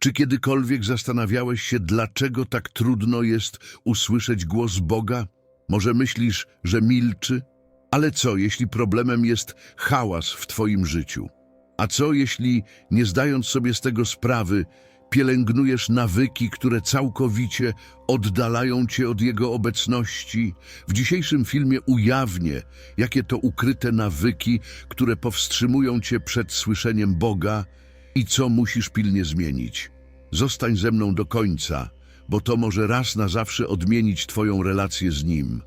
Czy kiedykolwiek zastanawiałeś się, dlaczego tak trudno jest usłyszeć głos Boga? Może myślisz, że milczy? Ale co, jeśli problemem jest hałas w Twoim życiu? A co, jeśli, nie zdając sobie z tego sprawy, pielęgnujesz nawyki, które całkowicie oddalają Cię od Jego obecności? W dzisiejszym filmie ujawnię, jakie to ukryte nawyki, które powstrzymują Cię przed słyszeniem Boga i co musisz pilnie zmienić. Zostań ze mną do końca, bo to może raz na zawsze odmienić Twoją relację z Nim.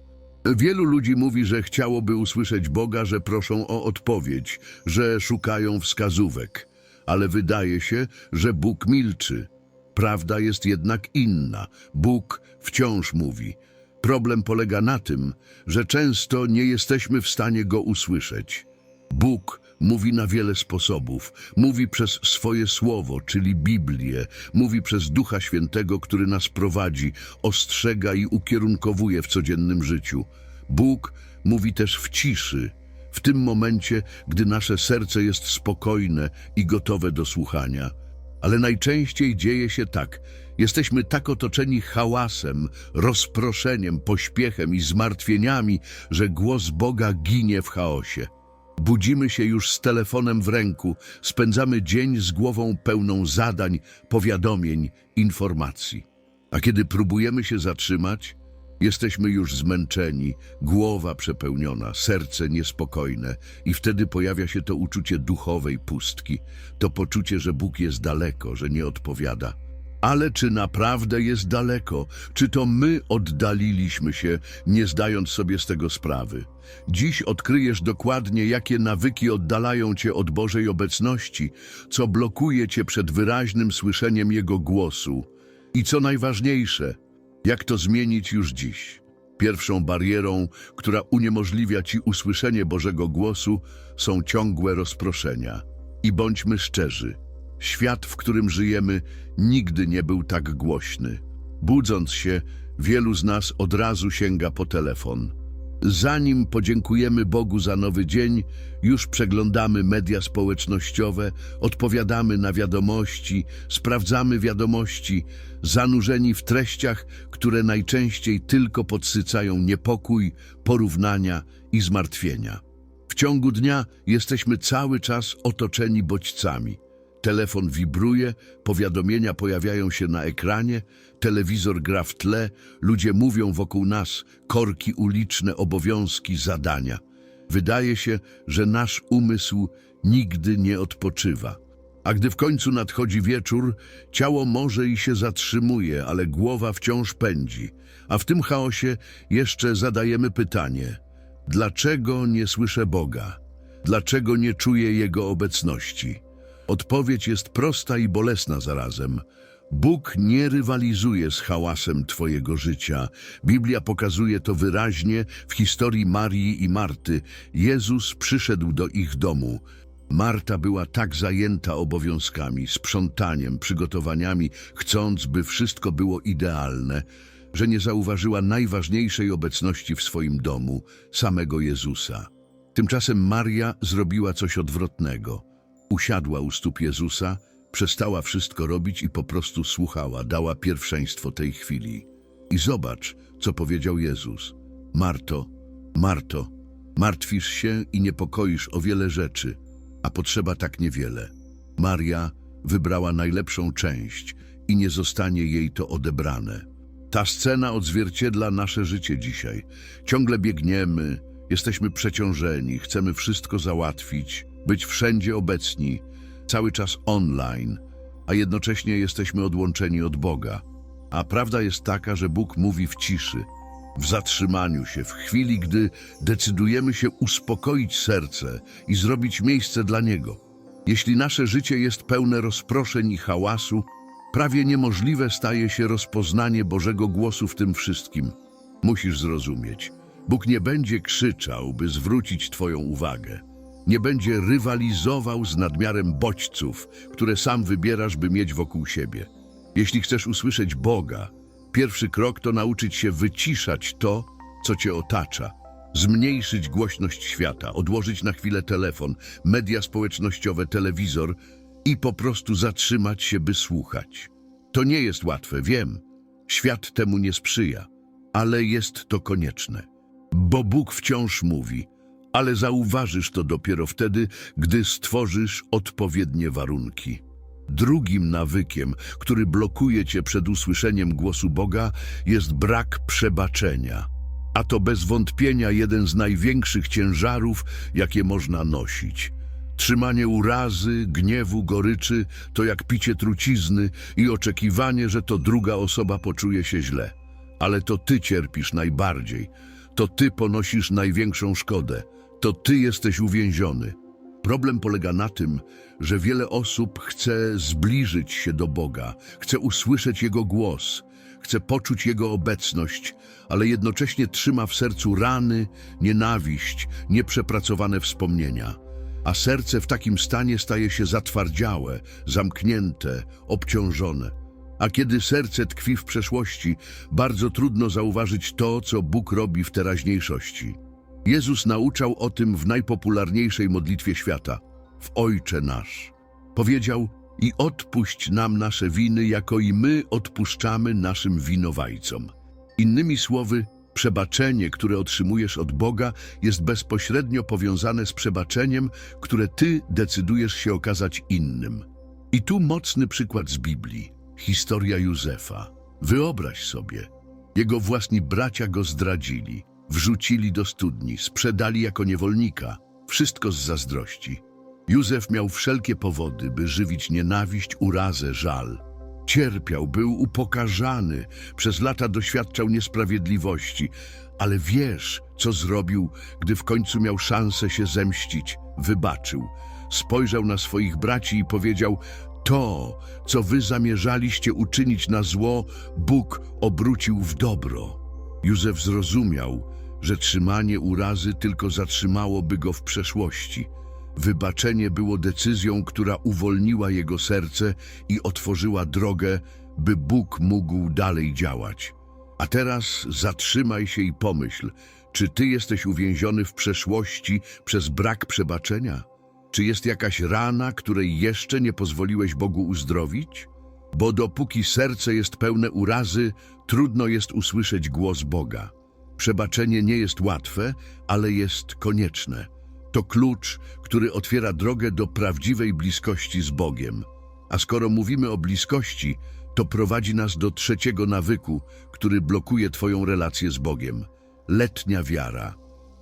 Wielu ludzi mówi, że chciałoby usłyszeć Boga, że proszą o odpowiedź, że szukają wskazówek, ale wydaje się, że Bóg milczy. Prawda jest jednak inna. Bóg wciąż mówi. Problem polega na tym, że często nie jesteśmy w stanie Go usłyszeć. Bóg mówi na wiele sposobów. Mówi przez swoje słowo, czyli Biblię. Mówi przez Ducha Świętego, który nas prowadzi, ostrzega i ukierunkowuje w codziennym życiu. Bóg mówi też w ciszy, w tym momencie, gdy nasze serce jest spokojne i gotowe do słuchania. Ale najczęściej dzieje się tak. Jesteśmy tak otoczeni hałasem, rozproszeniem, pośpiechem i zmartwieniami, że głos Boga ginie w chaosie. Budzimy się już z telefonem w ręku, spędzamy dzień z głową pełną zadań, powiadomień, informacji. A kiedy próbujemy się zatrzymać, jesteśmy już zmęczeni, głowa przepełniona, serce niespokojne i wtedy pojawia się to uczucie duchowej pustki, to poczucie, że Bóg jest daleko, że nie odpowiada. Ale czy naprawdę jest daleko? Czy to my oddaliliśmy się, nie zdając sobie z tego sprawy? Dziś odkryjesz dokładnie, jakie nawyki oddalają cię od Bożej obecności, co blokuje cię przed wyraźnym słyszeniem Jego głosu. I co najważniejsze, jak to zmienić już dziś? Pierwszą barierą, która uniemożliwia ci usłyszenie Bożego głosu, są ciągłe rozproszenia. I bądźmy szczerzy, świat, w którym żyjemy, nigdy nie był tak głośny. Budząc się, wielu z nas od razu sięga po telefon. Zanim podziękujemy Bogu za nowy dzień, już przeglądamy media społecznościowe, odpowiadamy na wiadomości, sprawdzamy wiadomości, zanurzeni w treściach, które najczęściej tylko podsycają niepokój, porównania i zmartwienia. W ciągu dnia jesteśmy cały czas otoczeni bodźcami. Telefon wibruje, powiadomienia pojawiają się na ekranie, telewizor gra w tle, ludzie mówią wokół nas, korki uliczne, obowiązki, zadania. Wydaje się, że nasz umysł nigdy nie odpoczywa. A gdy w końcu nadchodzi wieczór, ciało może i się zatrzymuje, ale głowa wciąż pędzi. A w tym chaosie jeszcze zadajemy pytanie: dlaczego nie słyszę Boga? Dlaczego nie czuję Jego obecności? Odpowiedź jest prosta i bolesna zarazem. Bóg nie rywalizuje z hałasem Twojego życia. Biblia pokazuje to wyraźnie w historii Marii i Marty. Jezus przyszedł do ich domu. Marta była tak zajęta obowiązkami, sprzątaniem, przygotowaniami, chcąc, by wszystko było idealne, że nie zauważyła najważniejszej obecności w swoim domu, samego Jezusa. Tymczasem Maria zrobiła coś odwrotnego. Usiadła u stóp Jezusa, przestała wszystko robić i po prostu słuchała, dała pierwszeństwo tej chwili. I zobacz, co powiedział Jezus. Marto, Marto, martwisz się i niepokoisz o wiele rzeczy, a potrzeba tak niewiele. Maria wybrała najlepszą część i nie zostanie jej to odebrane. Ta scena odzwierciedla nasze życie dzisiaj. Ciągle biegniemy, jesteśmy przeciążeni, chcemy wszystko załatwić, być wszędzie obecni, cały czas online, a jednocześnie jesteśmy odłączeni od Boga. A prawda jest taka, że Bóg mówi w ciszy, w zatrzymaniu się, w chwili, gdy decydujemy się uspokoić serce i zrobić miejsce dla Niego. Jeśli nasze życie jest pełne rozproszeń i hałasu, prawie niemożliwe staje się rozpoznanie Bożego głosu w tym wszystkim. Musisz zrozumieć, Bóg nie będzie krzyczał, by zwrócić Twoją uwagę. Nie będzie rywalizował z nadmiarem bodźców, które sam wybierasz, by mieć wokół siebie. Jeśli chcesz usłyszeć Boga, pierwszy krok to nauczyć się wyciszać to, co cię otacza. Zmniejszyć głośność świata, odłożyć na chwilę telefon, media społecznościowe, telewizor i po prostu zatrzymać się, by słuchać. To nie jest łatwe, wiem. Świat temu nie sprzyja, ale jest to konieczne. Bo Bóg wciąż mówi, ale zauważysz to dopiero wtedy, gdy stworzysz odpowiednie warunki. Drugim nawykiem, który blokuje cię przed usłyszeniem głosu Boga, jest brak przebaczenia. A to bez wątpienia jeden z największych ciężarów, jakie można nosić. Trzymanie urazy, gniewu, goryczy to jak picie trucizny i oczekiwanie, że to druga osoba poczuje się źle. Ale to ty cierpisz najbardziej, to ty ponosisz największą szkodę, to ty jesteś uwięziony. Problem polega na tym, że wiele osób chce zbliżyć się do Boga, chce usłyszeć Jego głos, chce poczuć Jego obecność, ale jednocześnie trzyma w sercu rany, nienawiść, nieprzepracowane wspomnienia. A serce w takim stanie staje się zatwardziałe, zamknięte, obciążone. A kiedy serce tkwi w przeszłości, bardzo trudno zauważyć to, co Bóg robi w teraźniejszości. Jezus nauczał o tym w najpopularniejszej modlitwie świata, w Ojcze Nasz. Powiedział, i odpuść nam nasze winy, jako i my odpuszczamy naszym winowajcom. Innymi słowy, przebaczenie, które otrzymujesz od Boga, jest bezpośrednio powiązane z przebaczeniem, które Ty decydujesz się okazać innym. I tu mocny przykład z Biblii, historia Józefa. Wyobraź sobie, jego własni bracia go zdradzili, wrzucili do studni, sprzedali jako niewolnika, wszystko z zazdrości. Józef miał wszelkie powody, by żywić nienawiść, urazę, żal. Cierpiał, był upokarzany, przez lata doświadczał niesprawiedliwości, ale wiesz, co zrobił, gdy w końcu miał szansę się zemścić, wybaczył. Spojrzał na swoich braci i powiedział: To, co wy zamierzaliście uczynić na zło, Bóg obrócił w dobro. Józef zrozumiał, że trzymanie urazy tylko zatrzymałoby go w przeszłości. Wybaczenie było decyzją, która uwolniła jego serce i otworzyła drogę, by Bóg mógł dalej działać. A teraz zatrzymaj się i pomyśl, czy ty jesteś uwięziony w przeszłości przez brak przebaczenia? Czy jest jakaś rana, której jeszcze nie pozwoliłeś Bogu uzdrowić? Bo dopóki serce jest pełne urazy, trudno jest usłyszeć głos Boga. Przebaczenie nie jest łatwe, ale jest konieczne. To klucz, który otwiera drogę do prawdziwej bliskości z Bogiem. A skoro mówimy o bliskości, to prowadzi nas do trzeciego nawyku, który blokuje Twoją relację z Bogiem. Letnia wiara.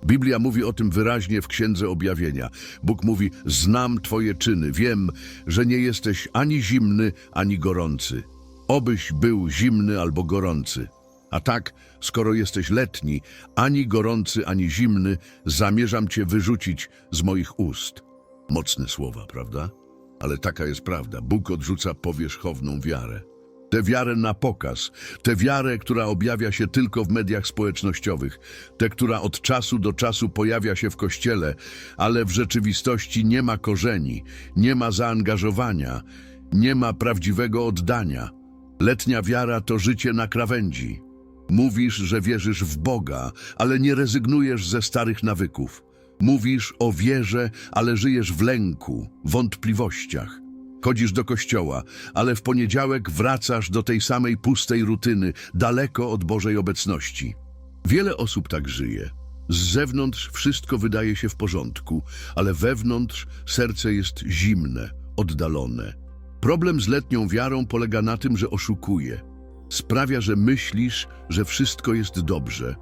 Biblia mówi o tym wyraźnie w Księdze Objawienia. Bóg mówi, znam Twoje czyny, wiem, że nie jesteś ani zimny, ani gorący. Obyś był zimny albo gorący. A tak, skoro jesteś letni, ani gorący, ani zimny, zamierzam cię wyrzucić z moich ust. Mocne słowa, prawda? Ale taka jest prawda. Bóg odrzuca powierzchowną wiarę. Tę wiarę na pokaz, tę wiarę, która objawia się tylko w mediach społecznościowych, tę, która od czasu do czasu pojawia się w kościele, ale w rzeczywistości nie ma korzeni, nie ma zaangażowania, nie ma prawdziwego oddania. Letnia wiara to życie na krawędzi. Mówisz, że wierzysz w Boga, ale nie rezygnujesz ze starych nawyków. Mówisz o wierze, ale żyjesz w lęku, wątpliwościach. Chodzisz do kościoła, ale w poniedziałek wracasz do tej samej pustej rutyny, daleko od Bożej obecności. Wiele osób tak żyje. Z zewnątrz wszystko wydaje się w porządku, ale wewnątrz serce jest zimne, oddalone. Problem z letnią wiarą polega na tym, że oszukuje. Sprawia, że myślisz, że wszystko jest dobrze,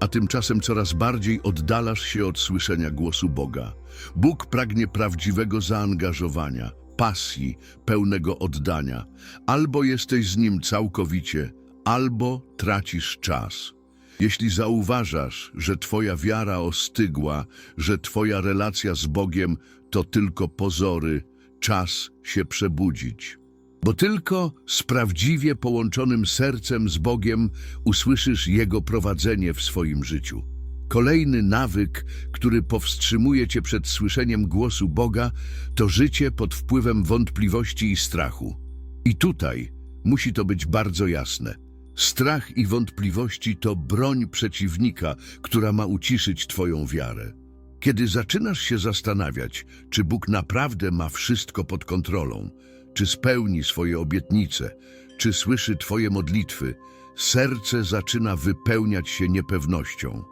a tymczasem coraz bardziej oddalasz się od słyszenia głosu Boga. Bóg pragnie prawdziwego zaangażowania, pasji, pełnego oddania. Albo jesteś z Nim całkowicie, albo tracisz czas. Jeśli zauważasz, że Twoja wiara ostygła, że Twoja relacja z Bogiem to tylko pozory, czas się przebudzić. Bo tylko z prawdziwie połączonym sercem z Bogiem usłyszysz Jego prowadzenie w swoim życiu. Kolejny nawyk, który powstrzymuje cię przed słyszeniem głosu Boga, to życie pod wpływem wątpliwości i strachu. I tutaj musi to być bardzo jasne. Strach i wątpliwości to broń przeciwnika, która ma uciszyć twoją wiarę. Kiedy zaczynasz się zastanawiać, czy Bóg naprawdę ma wszystko pod kontrolą, czy spełni swoje obietnice, czy słyszy Twoje modlitwy, serce zaczyna wypełniać się niepewnością,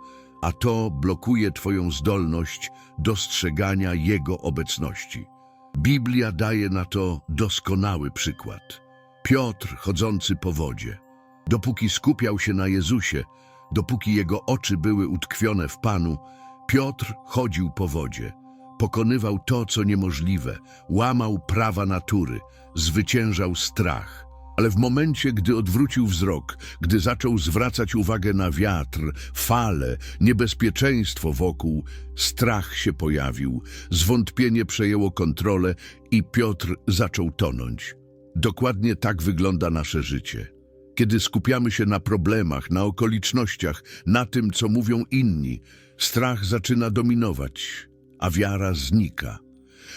a to blokuje Twoją zdolność dostrzegania Jego obecności. Biblia daje na to doskonały przykład. Piotr chodzący po wodzie. Dopóki skupiał się na Jezusie, dopóki jego oczy były utkwione w Panu, Piotr chodził po wodzie. Pokonywał to, co niemożliwe, łamał prawa natury, zwyciężał strach. Ale w momencie, gdy odwrócił wzrok, gdy zaczął zwracać uwagę na wiatr, fale, niebezpieczeństwo wokół, strach się pojawił, zwątpienie przejęło kontrolę i Piotr zaczął tonąć. Dokładnie tak wygląda nasze życie. Kiedy skupiamy się na problemach, na okolicznościach, na tym, co mówią inni, strach zaczyna dominować, a wiara znika.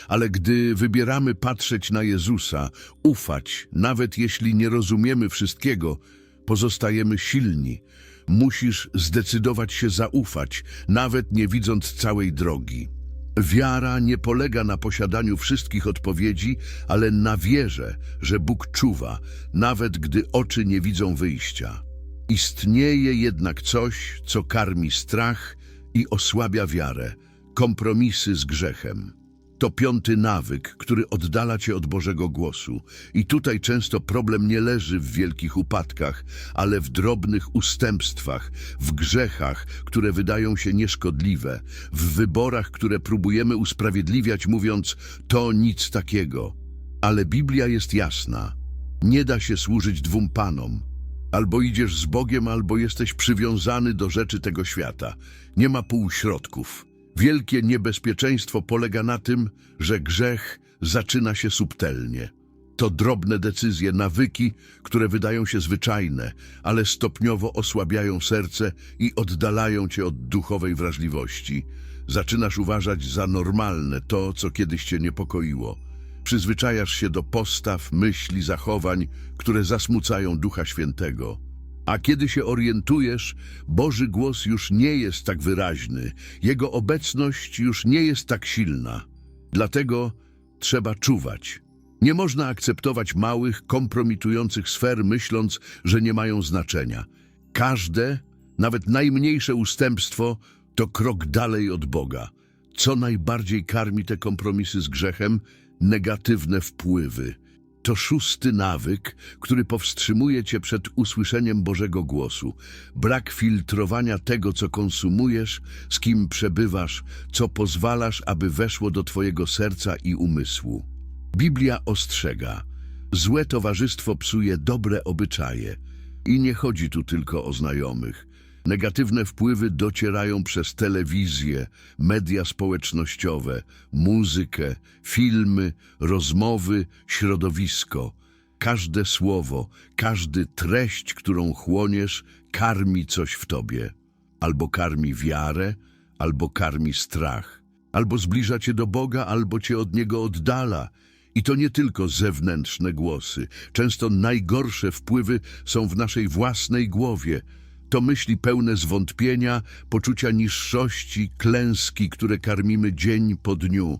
Ale gdy wybieramy patrzeć na Jezusa, ufać, nawet jeśli nie rozumiemy wszystkiego, pozostajemy silni. Musisz zdecydować się zaufać, nawet nie widząc całej drogi. Wiara nie polega na posiadaniu wszystkich odpowiedzi, ale na wierze, że Bóg czuwa, nawet gdy oczy nie widzą wyjścia. Istnieje jednak coś, co karmi strach i osłabia wiarę kompromisy z grzechem. To piąty nawyk, który oddala cię od Bożego głosu. I tutaj często problem nie leży w wielkich upadkach, ale w drobnych ustępstwach, w grzechach, które wydają się nieszkodliwe, w wyborach, które próbujemy usprawiedliwiać, mówiąc to nic takiego. Ale Biblia jest jasna. Nie da się służyć dwóm panom. Albo idziesz z Bogiem, albo jesteś przywiązany do rzeczy tego świata. Nie ma półśrodków. Wielkie niebezpieczeństwo polega na tym, że grzech zaczyna się subtelnie. To drobne decyzje, nawyki, które wydają się zwyczajne, ale stopniowo osłabiają serce i oddalają cię od duchowej wrażliwości. Zaczynasz uważać za normalne to, co kiedyś cię niepokoiło. Przyzwyczajasz się do postaw, myśli, zachowań, które zasmucają Ducha Świętego. A kiedy się orientujesz, Boży głos już nie jest tak wyraźny, Jego obecność już nie jest tak silna. Dlatego trzeba czuwać. Nie można akceptować małych, kompromitujących sfer, myśląc, że nie mają znaczenia. Każde, nawet najmniejsze ustępstwo to krok dalej od Boga. Co najbardziej karmi te kompromisy z grzechem? Negatywne wpływy. To szósty nawyk, który powstrzymuje cię przed usłyszeniem Bożego głosu. Brak filtrowania tego, co konsumujesz, z kim przebywasz, co pozwalasz, aby weszło do twojego serca i umysłu. Biblia ostrzega. Złe towarzystwo psuje dobre obyczaje. I nie chodzi tu tylko o znajomych. Negatywne wpływy docierają przez telewizję, media społecznościowe, muzykę, filmy, rozmowy, środowisko. Każde słowo, każdy treść, którą chłoniesz, karmi coś w tobie. Albo karmi wiarę, albo karmi strach. Albo zbliża cię do Boga, albo cię od Niego oddala. I to nie tylko zewnętrzne głosy. Często najgorsze wpływy są w naszej własnej głowie. To myśli pełne zwątpienia, poczucia niższości, klęski, które karmimy dzień po dniu.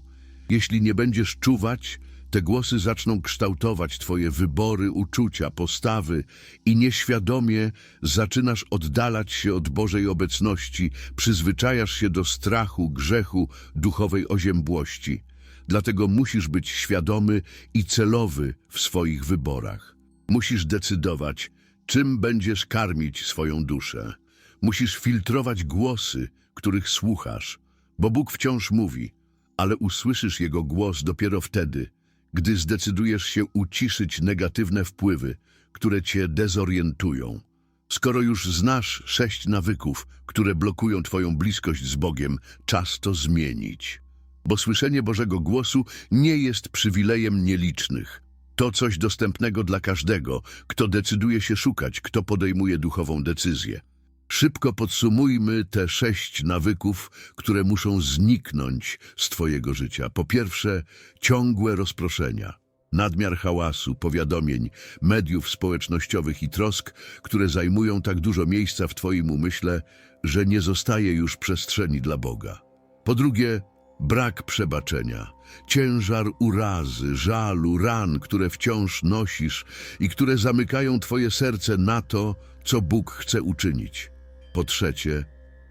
Jeśli nie będziesz czuwać, te głosy zaczną kształtować twoje wybory, uczucia, postawy i nieświadomie zaczynasz oddalać się od Bożej obecności, przyzwyczajasz się do strachu, grzechu, duchowej oziębłości. Dlatego musisz być świadomy i celowy w swoich wyborach. Musisz decydować, czym będziesz karmić swoją duszę. Musisz filtrować głosy, których słuchasz, bo Bóg wciąż mówi, ale usłyszysz Jego głos dopiero wtedy, gdy zdecydujesz się uciszyć negatywne wpływy, które cię dezorientują. Skoro już znasz sześć nawyków, które blokują Twoją bliskość z Bogiem, czas to zmienić. Bo słyszenie Bożego głosu nie jest przywilejem nielicznych. To coś dostępnego dla każdego, kto decyduje się szukać, kto podejmuje duchową decyzję. Szybko podsumujmy te sześć nawyków, które muszą zniknąć z Twojego życia. Po pierwsze, ciągłe rozproszenia. Nadmiar hałasu, powiadomień, mediów społecznościowych i trosk, które zajmują tak dużo miejsca w Twoim umyśle, że nie zostaje już przestrzeni dla Boga. Po drugie, brak przebaczenia. Ciężar urazy, żalu, ran, które wciąż nosisz i które zamykają twoje serce na to, co Bóg chce uczynić. Po trzecie,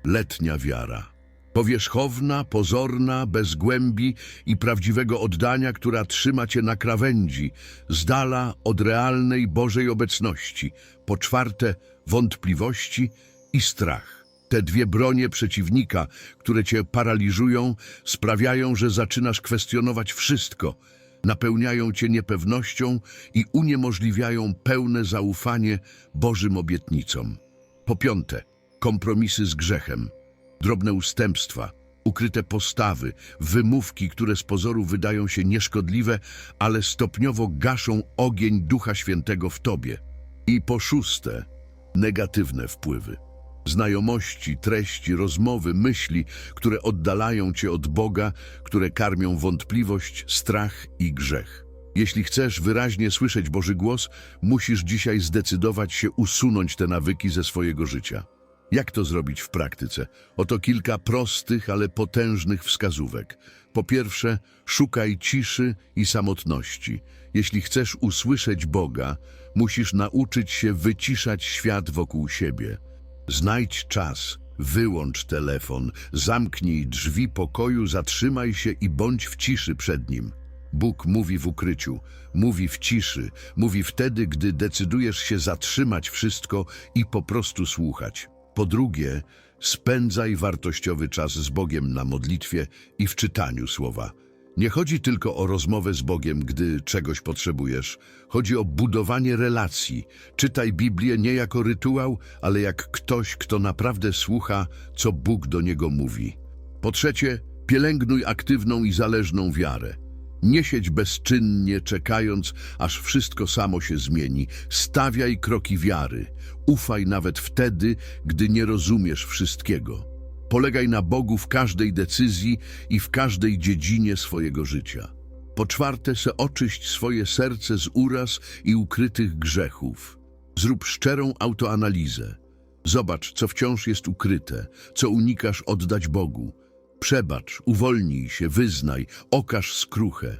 letnia wiara. Powierzchowna, pozorna, bez głębi i prawdziwego oddania, która trzyma cię na krawędzi, z dala od realnej Bożej obecności. Po czwarte, wątpliwości i strach. Te dwie bronie przeciwnika, które cię paraliżują, sprawiają, że zaczynasz kwestionować wszystko, napełniają cię niepewnością i uniemożliwiają pełne zaufanie Bożym obietnicom. Po piąte, kompromisy z grzechem, drobne ustępstwa, ukryte postawy, wymówki, które z pozoru wydają się nieszkodliwe, ale stopniowo gaszą ogień Ducha Świętego w tobie. I po szóste, negatywne wpływy. Znajomości, treści, rozmowy, myśli, które oddalają cię od Boga, które karmią wątpliwość, strach i grzech. Jeśli chcesz wyraźnie słyszeć Boży głos, musisz dzisiaj zdecydować się usunąć te nawyki ze swojego życia. Jak to zrobić w praktyce? Oto kilka prostych, ale potężnych wskazówek. Po pierwsze, szukaj ciszy i samotności. Jeśli chcesz usłyszeć Boga, musisz nauczyć się wyciszać świat wokół siebie. Znajdź czas, wyłącz telefon, zamknij drzwi pokoju, zatrzymaj się i bądź w ciszy przed Nim. Bóg mówi w ukryciu, mówi w ciszy, mówi wtedy, gdy decydujesz się zatrzymać wszystko i po prostu słuchać. Po drugie, spędzaj wartościowy czas z Bogiem na modlitwie i w czytaniu słowa. Nie chodzi tylko o rozmowę z Bogiem, gdy czegoś potrzebujesz. Chodzi o budowanie relacji. Czytaj Biblię nie jako rytuał, ale jak ktoś, kto naprawdę słucha, co Bóg do niego mówi. Po trzecie, pielęgnuj aktywną i zależną wiarę. Nie siedź bezczynnie, czekając, aż wszystko samo się zmieni. Stawiaj kroki wiary. Ufaj nawet wtedy, gdy nie rozumiesz wszystkiego. Polegaj na Bogu w każdej decyzji i w każdej dziedzinie swojego życia. Po czwarte, se oczyść swoje serce z uraz i ukrytych grzechów. Zrób szczerą autoanalizę. Zobacz, co wciąż jest ukryte, co unikasz oddać Bogu. Przebacz, uwolnij się, wyznaj, okaż skruchę.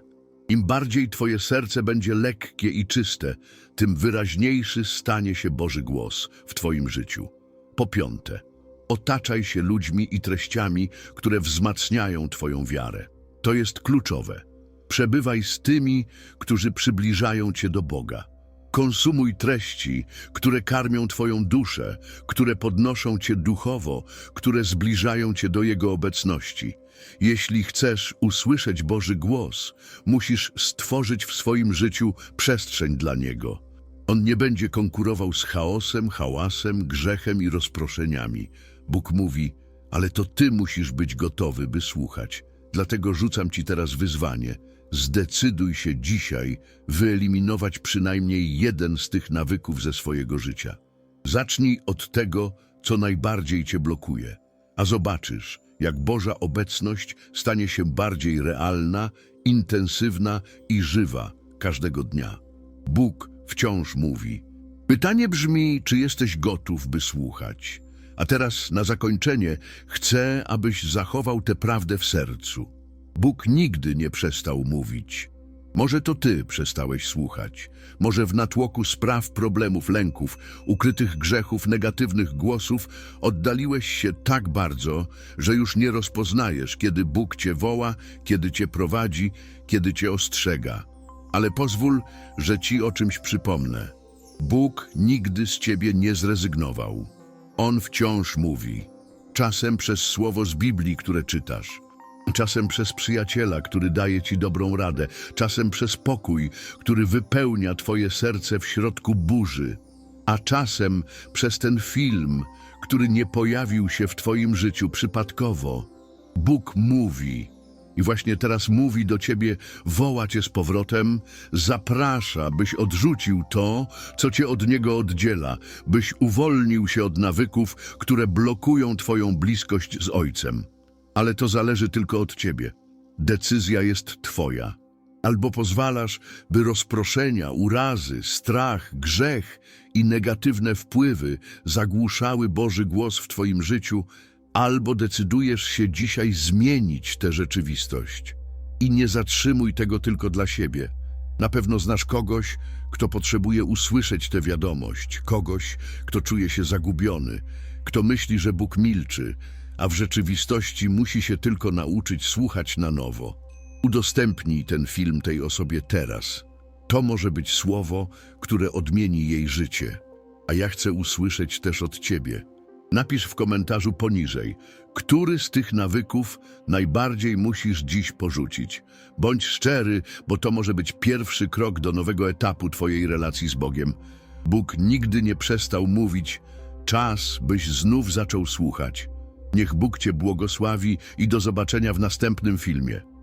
Im bardziej twoje serce będzie lekkie i czyste, tym wyraźniejszy stanie się Boży głos w twoim życiu. Po piąte, otaczaj się ludźmi i treściami, które wzmacniają twoją wiarę. To jest kluczowe. Przebywaj z tymi, którzy przybliżają cię do Boga. Konsumuj treści, które karmią Twoją duszę, które podnoszą Cię duchowo, które zbliżają Cię do Jego obecności. Jeśli chcesz usłyszeć Boży głos, musisz stworzyć w swoim życiu przestrzeń dla Niego. On nie będzie konkurował z chaosem, hałasem, grzechem i rozproszeniami. Bóg mówi, ale to Ty musisz być gotowy, by słuchać. Dlatego rzucam Ci teraz wyzwanie – Zdecyduj się dzisiaj wyeliminować przynajmniej jeden z tych nawyków ze swojego życia. Zacznij od tego, co najbardziej cię blokuje, a zobaczysz, jak Boża obecność stanie się bardziej realna, intensywna i żywa każdego dnia. Bóg wciąż mówi. Pytanie brzmi, czy jesteś gotów, by słuchać. A teraz na zakończenie chcę, abyś zachował tę prawdę w sercu. Bóg nigdy nie przestał mówić. Może to ty przestałeś słuchać. Może w natłoku spraw, problemów, lęków, ukrytych grzechów, negatywnych głosów oddaliłeś się tak bardzo, że już nie rozpoznajesz, kiedy Bóg cię woła, kiedy cię prowadzi, kiedy cię ostrzega. Ale pozwól, że ci o czymś przypomnę. Bóg nigdy z ciebie nie zrezygnował. On wciąż mówi. Czasem przez słowo z Biblii, które czytasz – Czasem przez przyjaciela, który daje ci dobrą radę, czasem przez pokój, który wypełnia twoje serce w środku burzy, a czasem przez ten film, który nie pojawił się w twoim życiu przypadkowo. Bóg mówi i właśnie teraz mówi do ciebie, woła cię z powrotem, zaprasza, byś odrzucił to, co cię od Niego oddziela, byś uwolnił się od nawyków, które blokują twoją bliskość z Ojcem. Ale to zależy tylko od ciebie. Decyzja jest twoja. Albo pozwalasz, by rozproszenia, urazy, strach, grzech i negatywne wpływy zagłuszały Boży głos w twoim życiu, Albo decydujesz się dzisiaj zmienić tę rzeczywistość. I nie zatrzymuj tego tylko dla siebie. Na pewno znasz kogoś, kto potrzebuje usłyszeć tę wiadomość, kogoś, kto czuje się zagubiony, kto myśli, że Bóg milczy, a w rzeczywistości musi się tylko nauczyć słuchać na nowo. Udostępnij ten film tej osobie teraz. To może być słowo, które odmieni jej życie. A ja chcę usłyszeć też od ciebie. Napisz w komentarzu poniżej, który z tych nawyków najbardziej musisz dziś porzucić. Bądź szczery, bo to może być pierwszy krok do nowego etapu twojej relacji z Bogiem. Bóg nigdy nie przestał mówić, czas, byś znów zaczął słuchać. Niech Bóg cię błogosławi i do zobaczenia w następnym filmie.